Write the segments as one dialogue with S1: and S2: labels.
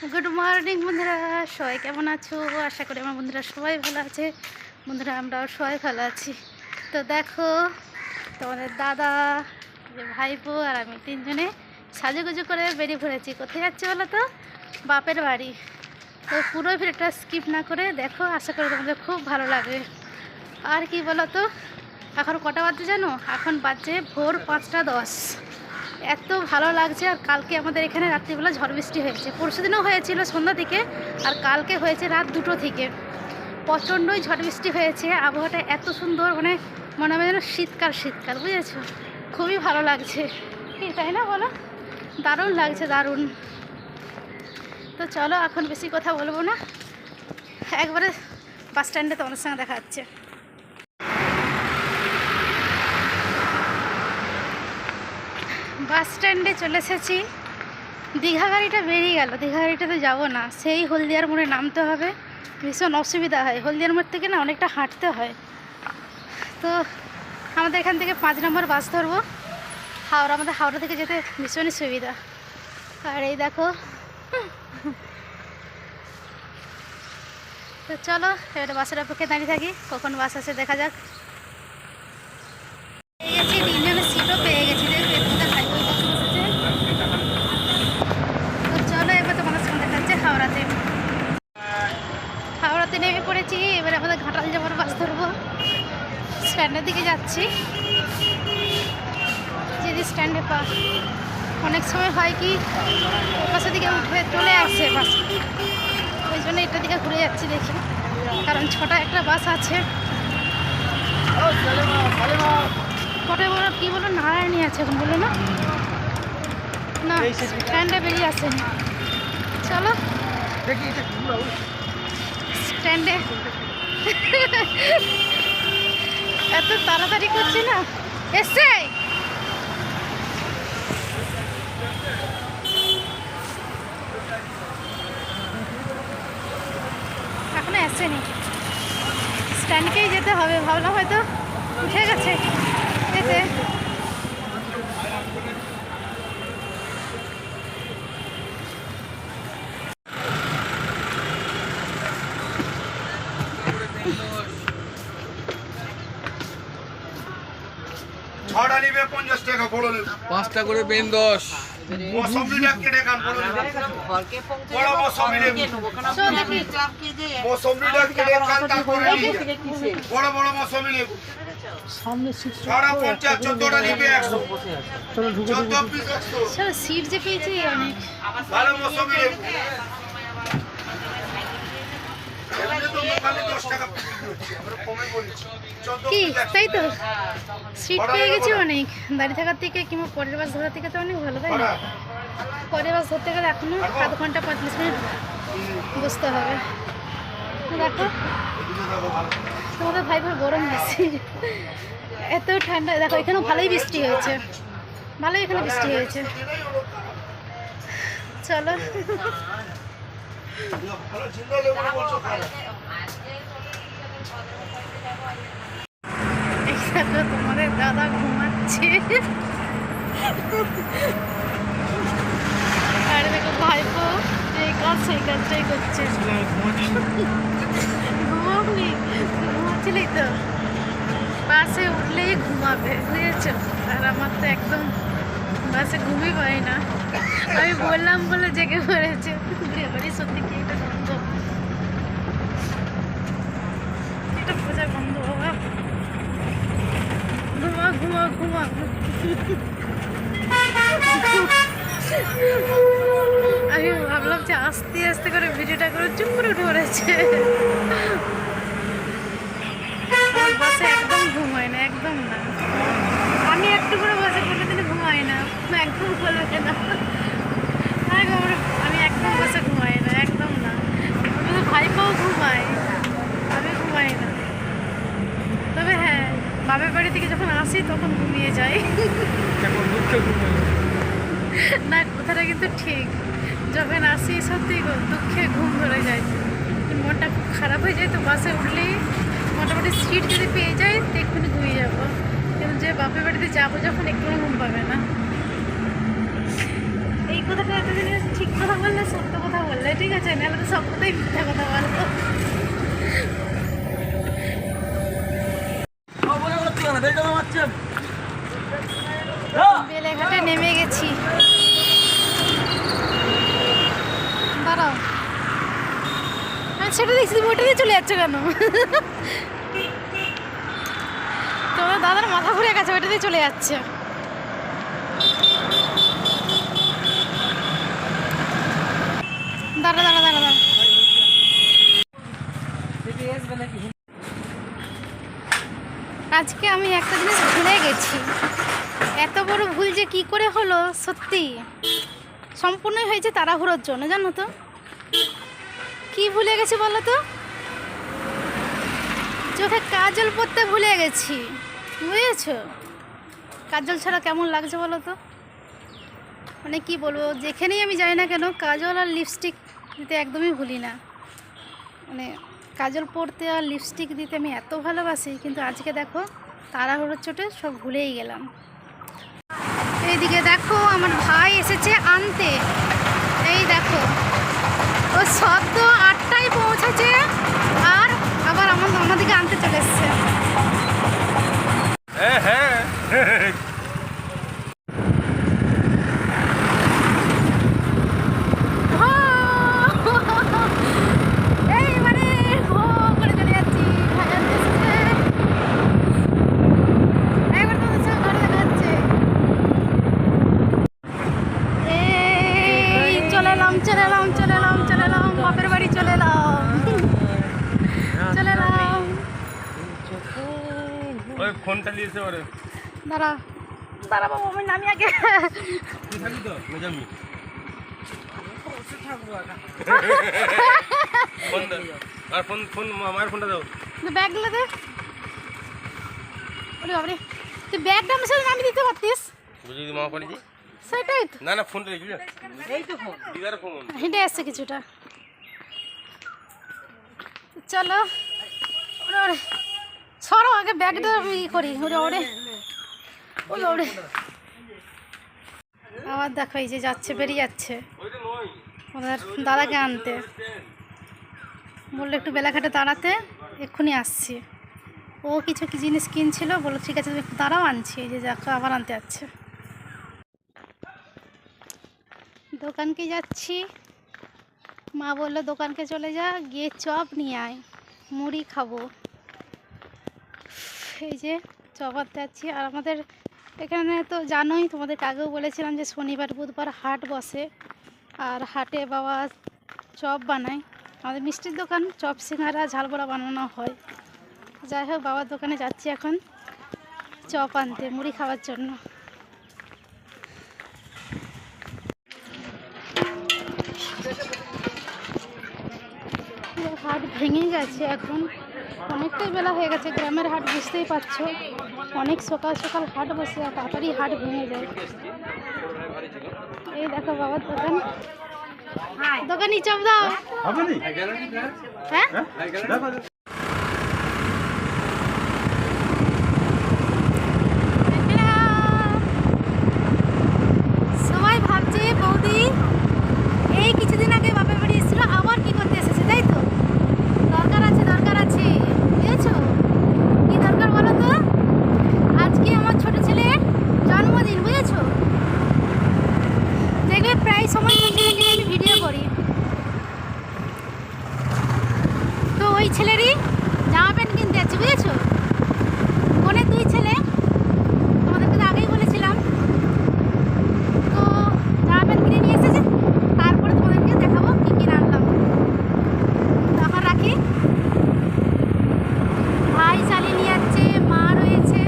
S1: Good morning বন্ধুরা। সবাই কেমন আছো? আশা করি আমার বন্ধুরা সবাই ভালো আছে। বন্ধুরা, আমরাও সবাই ভালো আছি। তো দেখো, তোমাদের দাদা যে ভাইপো আর আমি তিনজনে সাজুগুজু করে বেরিয়ে পড়েছি। কোথায় যাচ্ছে বলো তো? বাপের বাড়ি। তো পুরো ভিডিওটা স্কিপ না করে দেখো, আশা করি তোমাদের খুব ভালো লাগবে। আর কি বলো তো? এখন কটা বাজছে জানো? এখন বাজছে ভোর পাঁচটা দশ। এত ভালো লাগছে আর কালকে আমাদের এখানে রাত্রিবেলা ঝড় বৃষ্টি হয়েছে। পরশু দিনও হয়েছিল সন্ধ্যা থেকে আর কালকে হয়েছে রাত দুটো থেকে। প্রচণ্ডই ঝড় বৃষ্টি হয়েছে, আবহাওয়াটা এত সুন্দর মানে মনে হয় যেন শীতকাল শীতকাল, বুঝেছ? খুবই ভালো লাগছে। কি তাই না বলো? দারুণ লাগছে, দারুণ। তো চলো, এখন বেশি কথা বলব না। একবারে বাস স্ট্যান্ডে তোমাদের সঙ্গে দেখা যাচ্ছে বাস স্ট্যান্ডে চলে এসেছি। দীঘা গাড়িটা বেরিয়ে গেল। দীঘা গাড়িটাতে যাব না। সেই হলদিয়ার মোড়ে নামতে হবে। ভীষণ অসুবিধা হয়। হলদিয়ার মোড় থেকে না অনেকটা হাঁটতে হয়। তো আমাদের এখান থেকে পাঁচ নম্বর বাস ধরবো। হাওড়া, আমাদের হাওড়া থেকে যেতে ভীষণই সুবিধা। আর এই দেখো। তো চলো, এবারে বাসের অপেক্ষায় দাঁড়িয়ে থাকি। কখন বাস আসে দেখা যাক পেয়ে গেছি তিনজনের সিটও পেয়ে গেছি দেখবে তোমাদের ভাই বোন বসে বসেছে তো চলো এবার তোমাদের সঙ্গে দেখাচ্ছে হাওড়াতে হাওড়াতে নেমে পড়েছি এবারে আমাদের ঘাটাল যাবার বাস ধরবো স্ট্যান্ডের দিকে যাচ্ছি। যদি স্ট্যান্ডে পা অনেক সময় হয় কি পাশের দিকে উঠে চলে আসে বাস। ওই জন্য এটার দিকে ঘুরে যাচ্ছি দেখি। কারণ ছটা একটা বাস আছে। কটা বলো কি বলো নারায়ণী আছে এখন বলো না? না স্ট্যান্ডে বেরিয়ে আসেনি। চলো। স্ট্যান্ডে এত তাড়াতাড়ি করছি না। এসছে? এখনও আসেনি স্ট্যান্ডকেই যেতে হবে, ভাবলাম হয়তো উঠে গেছে। যেতে
S2: ছটা নিবে পঞ্চাশ টাকা বড় নেবে
S3: পাঁচটা করে পেন দশ।
S2: মৌসম্বিটা কেটে খান বড় নেবে বড় মৌসম্বি নেবে মৌসম্বিটা কেটে খান তারপরে বড় বড় মৌসম্বি নেবে ছটা পঞ্চাশ চোদ্দটা নিবে একশো। চোদ্দ পিস একশো।
S1: স্যার সিট যে পেয়েছি অনেক।
S2: ভালো মৌসম্বি নেবে এমনি তো দোকানে দশ টাকা আমরা কমে বলেছি চোদ্দ
S1: কি? তাই তো? সিট পেয়ে গেছি অনেক। দাঁড়িয়ে থাকার থেকে কিংবা পরের বাস ধরার থেকে তো অনেক ভালো তাই না? পরের বাস ধরতে গেলে এখনও আধ ঘণ্টা পঁয়তাল্লিশ মিনিট বসতে হবে। দেখো। তোমাদের ভাই ভাই গরম বেশি। এত ঠান্ডা। দেখো এখানেও ভালোই বৃষ্টি হয়েছে। ভালোই এখানে বৃষ্টি হয়েছে। চলো। তোমাদের দাদা ঘুমাচ্ছে। আর দেখো ভাইপো এই কাজ সেই কাজটাই করছে ঘুমাবনি ঘুমাচ্ছিলি তো বাসে উঠলেই ঘুমাবে বুঝেছ আর আমার তো একদম বাসে ঘুমই পাই না আমি বললাম বলে জেগে পড়েছে এবারই সত্যি কি এটা গন্ধ এটা বোঝা গন্ধ বাবা। ঘুমা ঘুমা ঘুমা। আমি ভাবলাম যে আস্তে আস্তে করে ভিডিওটা করে চুপ করে উঠে পড়েছে। আমার বাসে একদম ঘুমায় না, একদম না। আমি একটু করে বাসে কোনোদিনই ঘুমাই না। একদম বলবে না আমি একদম বাসে ঘুমাই না একদম না শুধু ভাইপাও ঘুমায় আমি ঘুমাই না তবে হ্যাঁ বাপের বাড়ি থেকে যখন আসি তখন ঘুমিয়ে যাই। না কথাটা কিন্তু ঠিক। যখন আসি সত্যি দুঃখে ঘুম ধরে যায়। মনটা খুব খারাপ হয়ে যায় তো বাসে উঠলেই মোটামুটি সিট যদি পেয়ে যাই তো এক্ষুনি ঘুমিয়ে যাব। কিন্তু যে বাপের বাড়িতে যাব যখন একটু ঘুম পাবে না। এই কথাটা এতদিন ঠিক কথা বললে সত্য কথা বললে ঠিক আছে? নাহলে তো সব কথাই মিথ্যা কথা বলব বেলেঘাটে নেমে গেছি। দাঁড়াও। সেটা দেখছি, তুমি ওটা দিয়ে চলে যাচ্ছ কেন? তোমার দাদার মাথা ঘুরে গেছে ওটা চলে যাচ্ছে। দাঁড়া দাঁড়া দাঁড়া দাঁড়া। আজকে আমি একটা জিনিস ভুলে গেছি। বড় ভুল যে কি করে হলো, সত্যি। সম্পূর্ণই হয়েছে তাড়াহুড়োর জন্য, জানো তো। কি ভুলে গেছি বলো তো? চোখে কাজল পরতে ভুলে গেছি। বুঝেছ? কাজল ছাড়া কেমন লাগছে বলো তো? মানে কি বলব, যেখানেই আমি যাই না কেন, কাজল আর লিপস্টিক দিতে একদমই ভুলি না। মানে কাজল পরতে আর লিপস্টিক দিতে আমি এত ভালোবাসি, কিন্তু আজকে দেখো, তাড়াহুড়োর চোটে সব ভুলেই গেলাম। এইদিকে দেখো, আমার ভাই এসেছে আনতে। এই দেখো ও শব্দ আটটায় পৌঁছেছে আর আবার আমার আমাদেরকে আনতে চলে এসছে।
S2: হ্যাঁ হ্যাঁ
S1: এই মানে হো করে চলে যাচ্ছি ভাই আনতে এসেছে। একবার তোমাদের সঙ্গে ঘরে দেখা হচ্ছে। এই চলে এলাম চলে এলাম চলে এলাম চলে এলাম বাপের বাড়ি চলে এলাম চলে এলাম
S2: ওই ওরে
S1: দাঁড়া। দাঁড়া বাবু আমি নামি আগে।
S2: তুই থাকবি তো না ফোন আর ফোন ফোন আমার ফোনটা দাও।
S1: ব্যাগগুলো দে। ওরে বাবরে তুই ব্যাগটা আমার সাথে নামিয়ে দিতে পারতিস?
S2: বুঝি দিদি মামা করেছি
S1: সেটাই তো।
S2: না না ফোনটা দেখবি এই তো ফোন। দিদার ফোন
S1: হেঁটে আসছে কিছুটা। চলো। ওরে ওরে। সরো, আগে ব্যাগটা ই করি ওরে ওরে ওরে ওরে আবার দেখো, এই যে যাচ্ছে, বেরিয়ে যাচ্ছে। ওদের দাদাকে আনতে। বলল, একটু বেলাঘাটে দাঁড়াতে, এক্ষুনি আসছি। ও কিছু কি জিনিস কিনছিল? বলল, ঠিক আছে, তুমি একটু দাঁড়াও, আনছি। এই যে দেখো, আবার আনতে যাচ্ছে। দোকানকে যাচ্ছি? মা বলল, দোকানকে চলে যা, গিয়ে চপ নিয়ে আয়, মুড়ি খাব। এই যে চপ আনতে যাচ্ছি আর আমাদের এখানে তো জানোই তোমাদের আগেও বলেছিলাম যে শনিবার, বুধবার হাট বসে। আর হাটে বাবা চপ বানায়। আমাদের মিষ্টির দোকান, চপ, সিঙ্গারা, ঝালবড়া বানানো হয়। যাই হোক, বাবার দোকানে যাচ্ছি এখন চপ আনতে, মুড়ি খাওয়ার জন্য। হাট ভেঙে গেছে এখন। অনেকটাই বেলা হয়ে গেছে গ্রামের হাট বুঝতেই পারছ। অনেক সকাল সকাল হাট বসে তাড়াতাড়ি হাট ভেঙে যায়। এই দেখো বাবার দোকান। দোকানি চপ দাও হ্যাঁ সবাই ভাবছে বৌদি এই কিছুদিন আগে বাপের বাড়ি এসেছিল আবার কি করতে এসেছে তাই তো দরকার আছে দরকার আছে বুঝেছ কি দরকার বলো তো আজকে আমার ছোট ছেলে জন্মদিন বুঝেছ দেখবে প্রায় সময় ছেলে নিয়ে আমি ভিডিও করি তো ওই ছেলেরই জামা প্যান্ট কিনতে যাচ্ছি বুঝেছ বোনের দুই ছেলে তোমাদেরকে তো আগেই বলেছিলাম তো জামা প্যান্ট কিনে নিয়ে এসেছে তারপরে তোমাদেরকে দেখাবো কী কিনে আনলাম তো এখন রাখি ভাই চালিয়ে নিয়ে যাচ্ছে মা রয়েছে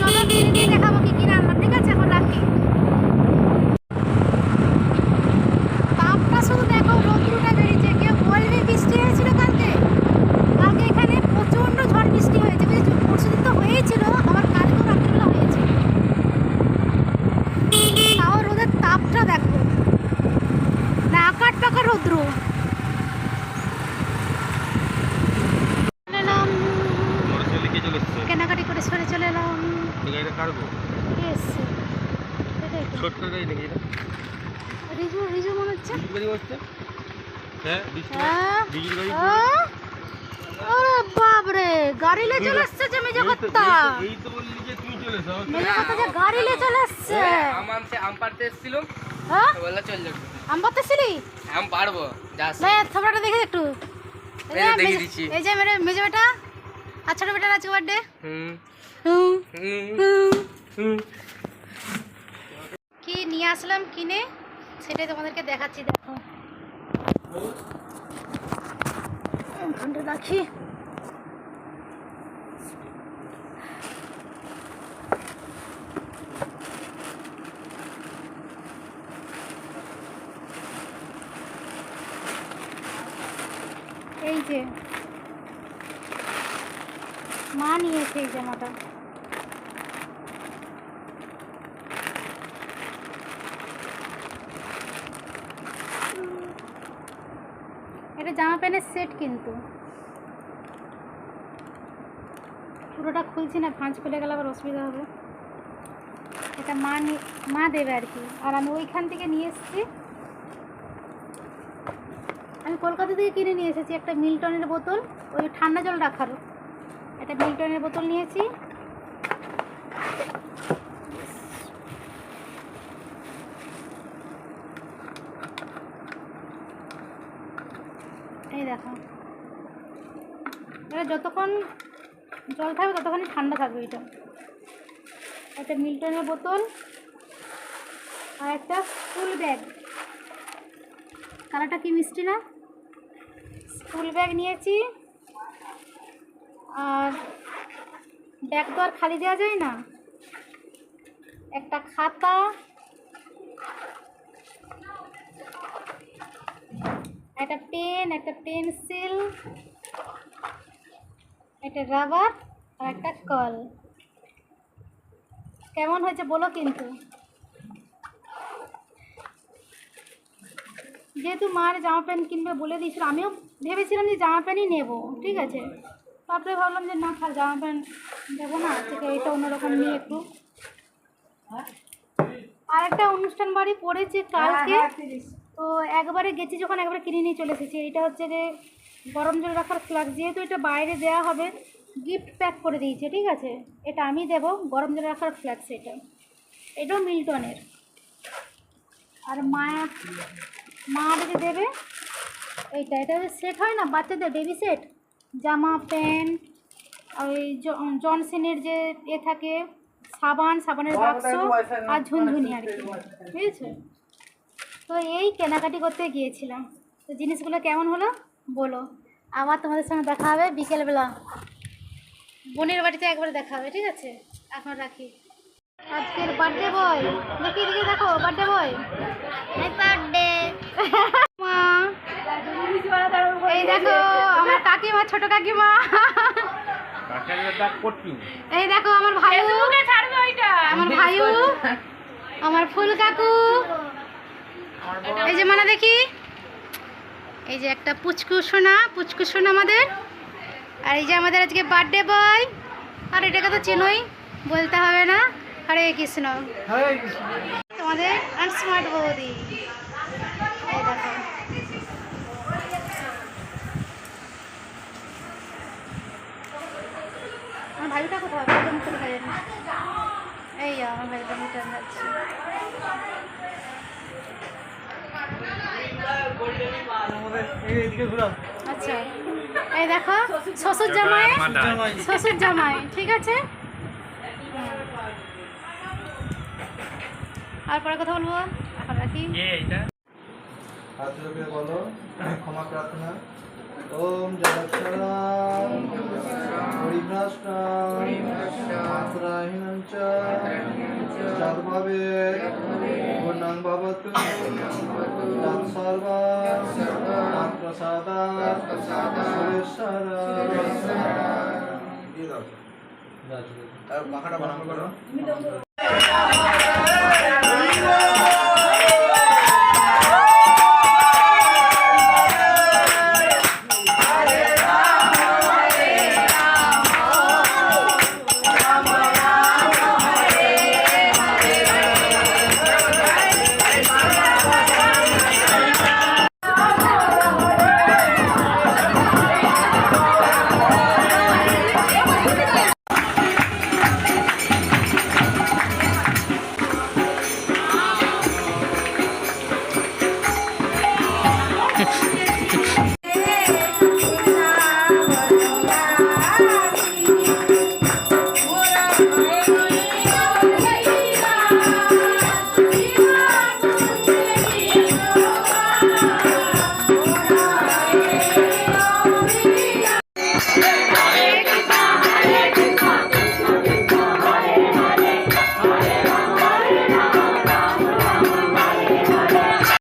S1: চলো কিনে নিয়ে দেখাবো কী কিনে আনলাম ঠিক আছে এখন রাখি তাপটা শুধু দেখো রোদ্রুটা বেরিয়েছে কেউ বলবে বৃষ্টি হয়েছিল কালকে কালকে এখানে প্রচণ্ড ঝড় বৃষ্টি হয়েছে বুঝেছ পরশুদিন তো হয়েছিল আবার কালকেও রাত্রিবেলা হয়েছে তাও রোদের তাপটা দেখো না আকাট পাকা রৌদ্র কেনাকাটি করে
S2: এই
S1: এসছে এটাই তো।
S3: গাড়ি নাকি এটা?
S1: রিজু রিজু মনে হচ্ছে?
S3: গাড়ি বসছে? হ্যাঁ
S1: হ্যাঁ?
S3: গাড়ি
S1: আহ! ওরে বাপরে গাড়ি লে চলে এসছে যে মেজো
S3: এই এই তো- বললি যে তুমি চলে আমাকে
S1: মেজো যে গাড়ি লে চলে এসছে।
S4: আম আনতে আম পাড়তে এসেছিল।
S1: হ্যাঁ?
S4: বলল চল যাবে
S1: আম পাতেছিলি
S4: আম পারব যাস
S1: নে থোবড়াটা দেখে একটু। এই
S4: এই যে।
S1: মেরে মেজো বেটা আর ছোট বেটার আজকে বার্থডে
S4: হুম।
S1: কি নিয়ে আসলাম কিনে? সেটাই তোমাদেরকে দেখাচ্ছি, দেখো। রাখি। এই যে। মা নিয়েছে এই জামাটা। এটা জামা প্যান্টের সেট কিন্তু। পুরোটা খুলছি না, ভাঁজ খুলে গেলে আবার অসুবিধা হবে। এটা মা মা দেবে আর কি। আর আমি ওইখান থেকে নিয়ে এসেছি। আমি কলকাতা থেকে কিনে নিয়ে এসেছি একটা মিল্টনের বোতল, ওই ঠান্ডা জল রাখারও। একটা মিল্টনের বোতল নিয়েছি এই দেখো এটা যতক্ষণ জল থাকবে ততক্ষণই ঠান্ডা থাকবে এটা। একটা মিল্টনের বোতল আর একটা স্কুল ব্যাগ। কালারটা কি মিষ্টি না? স্কুল ব্যাগ নিয়েছি। আর ব্যাগ তো আর খালি দেওয়া যায় না। একটা খাতা। একটা পেন, একটা পেন্সিল। একটা রাবার আর একটা কল। কেমন হয়েছে বলো কিন্তু। যেহেতু মার জামা প্যান্ট কিনবে বলে দিয়েছিল আমিও ভেবেছিলাম যে জামা প্যান্টই নেব ঠিক আছে? তারপরে ভাবলাম যে না থাক জামা প্যান্ট দেবো না থেকে এটা অন্যরকম নিয়ে একটু। আর একটা অনুষ্ঠান বাড়ি পড়েছে কালকে তো একবারে গেছি যখন একবারে কিনে নিয়ে চলে এসেছি এটা হচ্ছে যে গরম জল রাখার ফ্লাক্স যেহেতু এটা বাইরে দেওয়া হবে গিফট প্যাক করে দিয়েছে ঠিক আছে? এটা আমি দেব গরম জল রাখার ফ্লাক্স এটা। এটাও মিল্টনের। আর মা মা আমাদেরকে দেবে এইটা। এটা সেট হয় না? বাচ্চাদের বেবি সেট জামা প্যান্ট ওই জনসেনের যে এ থাকে সাবান সাবানের বাক্স আর ঝুনঝুনি আর কি। বুঝেছ? তো এই কেনাকাটি করতে গিয়েছিলাম। তো জিনিসগুলো কেমন হলো? বলো। আবার তোমাদের সঙ্গে দেখা হবে বিকেলবেলা। বোনের বাড়িতে একবার দেখা হবে ঠিক আছে? এখন রাখি। আজকের বার্থডে বয় দেখি দেখি দেখো বার্থডে বয় বার্থডে মা। এই দেখো আমার কাকিমা ছোট কাকিমা। এই দেখো আমার ভাইও আমার ভাইও আমার ফুল কাকু। এই যে মানে দেখি। এই যে একটা পুচকু সোনা পুচকু সোনা আমাদের। আর এই যে আমাদের আজকে বার্থডে বয় আর এটাকে তো চিনই বলতে হবে না। হরে কৃষ্ণ। তোমাদের আনস্মার্ট বৌদি এই দেখো আমার ভাইটা কোথাও ভাইটা মুখে দেখা যায় না এই যে আমার ভাইটা মুখে যাচ্ছে আচ্ছা। এই দেখো শ্বশুর জামাই শ্বশুর জামাই ঠিক আছে? আর পরে কথা বলব এখন রাখি।
S5: বলো ক্ষমা প্রার্থনা। হরিভ্রাষ্টাম মাত্রাহীনং চ যদ্ভাবে পূর্ণং ভবতু তৎসর্বা প্রসাদাৎ সুরেশ্বর। দিয়ে দাও পাখাটা বন্ধ করো। Thank you.